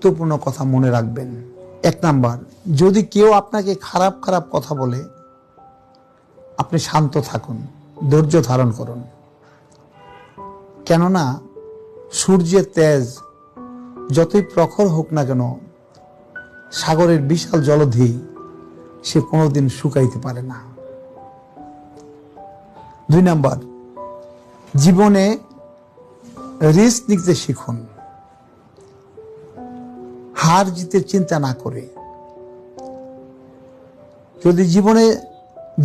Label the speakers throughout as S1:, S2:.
S1: গুরুত্বপূর্ণ কথা মনে রাখবেন। এক নাম্বার, যদি কেউ আপনাকে খারাপ খারাপ কথা বলে, আপনি শান্ত থাকুন, ধৈর্য ধারণ করুন। কেননা, সূর্যের তেজ যতই প্রখর হোক না কেন, সাগরের বিশাল জলধি সে কোনোদিন শুকাইতে পারে না। দুই নাম্বার, জীবনে রিস্ক নিতে শিখুন। হার জিতের চিন্তা না করে। যদি জীবনে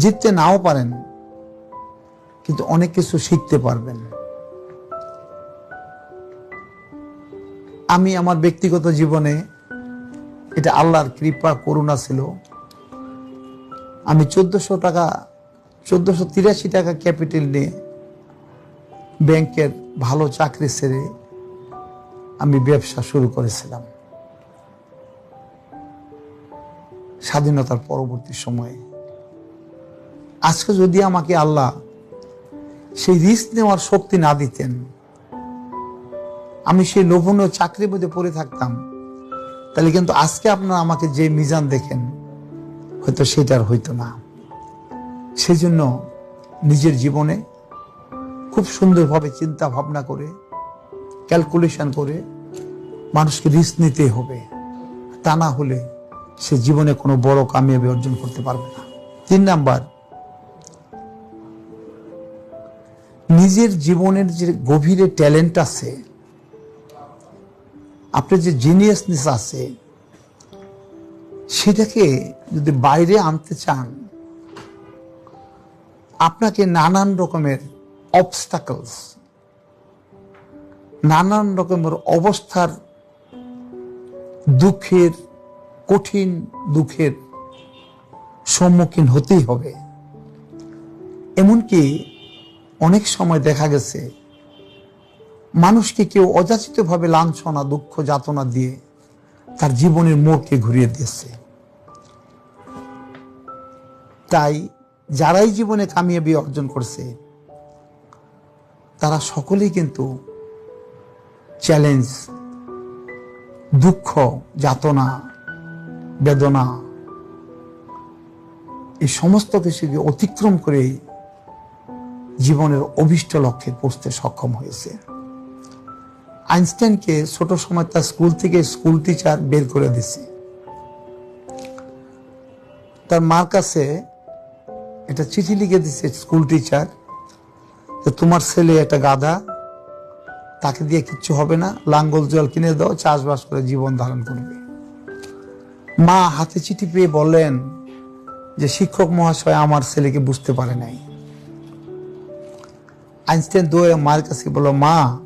S1: জিততে নাও পারেন, কিন্তু অনেক কিছু শিখতে পারবেন। আমি আমার ব্যক্তিগত জীবনে এটা আল্লাহর কৃপা, করুণা ছিল। আমি চোদ্দশো টাকা, চোদ্দশো তিরাশি টাকা ক্যাপিটাল নিয়ে ব্যাংকের ভালো চাকরি ছেড়ে আমি ব্যবসা শুরু করেছিলাম। স্বাধীনতার পরবর্তী সময়ে। আজকে যদি আমাকে আল্লাহ সেই রিস্ক নেওয়ার শক্তি না দিতেন, আমি সেই লোভনীয় চাকরির মধ্যে পড়ে থাকতাম, তাহলে কিন্তু আজকে আপনারা আমাকে যে মিজান দেখেন, হয়তো সেটার হইতো না। সেই জন্য নিজের জীবনে খুব সুন্দরভাবে চিন্তা ভাবনা করে ক্যালকুলেশন করে মানুষকে রিস্ক নিতে হবে। তা না হলে সে জীবনে কোনো বড় কামিয়াবি অর্জন করতে পারবে না। তিন নাম্বার, নিজের জীবনের যে গভীরে ট্যালেন্ট আছে, আপনার যে জিনিয়াসনেস আছে, সেটাকে যদি বাইরে আনতে চান, আপনাকে নানান রকমের অবস্টাকলস নানান রকমের অবস্থার দুঃখের কঠিন দুঃখের সম্মুখীন হতেই হবে। এমনকি অনেক সময় দেখা গেছে, মানুষকে কেউ অযাচিতভাবে লাঞ্ছনা, দুঃখ, যাতনা দিয়ে তার জীবনের মোড়কে ঘুরিয়ে দিয়েছে। তাই যারাই জীবনে কামিয়াবি অর্জন করছে, তারা সকলেই কিন্তু চ্যালেঞ্জ দুঃখ, যাতনা বেদনা, এই সমস্ত কিছুকে অতিক্রম করে জীবনের অভিষ্ট লক্ষ্যে পৌঁছতে সক্ষম হয়েছে। আইনস্টাইনকে ছোট সময় তার স্কুল থেকে স্কুল টিচার বের করে দিছে তার মার কাছে এটা চিঠি লিখে দিছে স্কুল টিচার যে, তোমার ছেলে একটা গাধা, তাকে দিয়ে কিচ্ছু হবে না, লাঙ্গল জল কিনে দাও, চাষবাস করে জীবন ধারণ করবে। মা হাতে চিঠি পেয়ে বললেন যে শিক্ষক মহাশয় আমার ছেলেকে বুঝতে পারে নাই। আইনস্টাইন দোয়ে মার কাছে বলল, মা,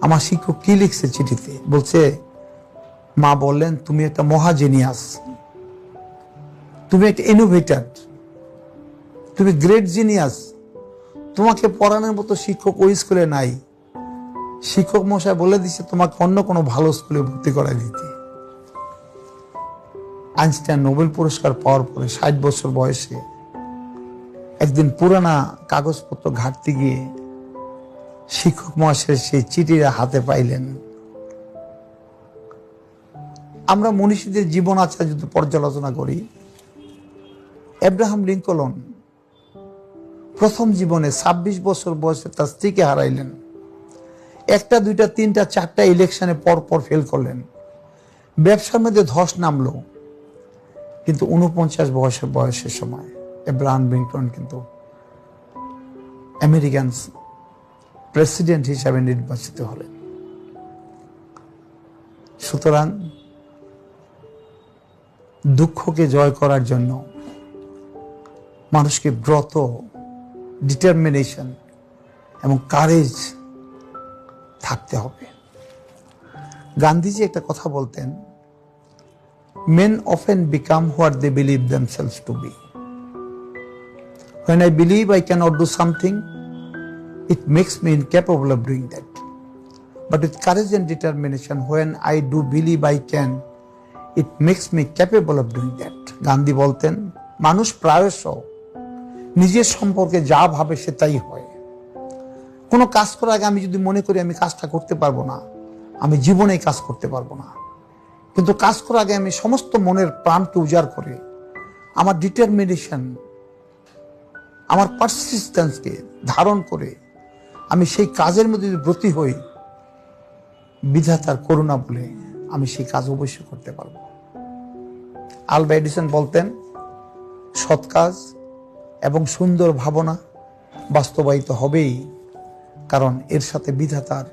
S1: আমার শিক্ষক কি লিখছে চিঠিতে? বলছে, মা বললেন, তুমি একটা মহাজেনিয়াস। তুমি একটা ইনোভেটার তুমি গ্রেট জিনিয়াস তোমাকে পড়ানোর মতো শিক্ষক ওই স্কুলে নাই। শিক্ষক মশাই বলে দিচ্ছে তোমাকে অন্য কোনো ভালো স্কুলে ভর্তি করাই দিতে। আইনস্টাইন নোবেল পুরস্কার পাওয়ার পরে ষাট বছর বয়সে একদিন পুরানা কাগজপত্র ঘাটতে গিয়ে শিক্ষক মহাশয়ের সেই চিঠিরা হাতে পাইলেন, আমরা মনীষীদের জীবন আচার যদি পর্যালোচনা করি। এব্রাহাম লিঙ্কলন প্রথম জীবনে ২৬ বছর বয়সে তার স্ত্রীকে হারাইলেন। একটা, দুইটা, তিনটা, চারটা ইলেকশনে পর পর ফেল করলেন। ব্যবসার মধ্যে ধস নামলো। কিন্তু উনপঞ্চাশ বয়সের বয়সের সময় এব্রাহাম লিঙ্কলন কিন্তু আমেরিকান প্রেসিডেন্ট হিসাবে নির্বাচিত হলেন। সুতরাং দুঃখকে জয় করার জন্য মানুষকে ব্রত ডিটারমিনেশন এবং কারেজ থাকতে হবে। গান্ধীজি একটা কথা বলতেন men often become what they believe themselves to be. When I believe I cannot do something, it makes me incapable of doing that. But with courage and determination, when I do believe I can, it makes me capable of doing that. Gandhi বলতেন মানুষ প্রায়শ নিজের সম্পর্কে যা ভাবে সে তাই হয় কোনো কাজ করার আগে আমি যদি মনে করি আমি কাজটা করতে পারব না আমি জীবনে কাজ করতে পারব না কিন্তু কাজ করার আগে আমি সমস্ত মনের প্রাণকে উজাড় করে আমার ডিটারমিনেশন আমার পারসিস্টেন্সকে ধারণ করে আমি সেই কাজের মধ্যে যদি ব্রতী হই, বিধাতার করুণা বলে আমি সেই কাজ অবশ্যই করতে পারব। আলবা এডিসন বলতেন, সৎ কাজ এবং সুন্দর ভাবনা বাস্তবায়িত হবেই, কারণ এর সাথে বিধাতার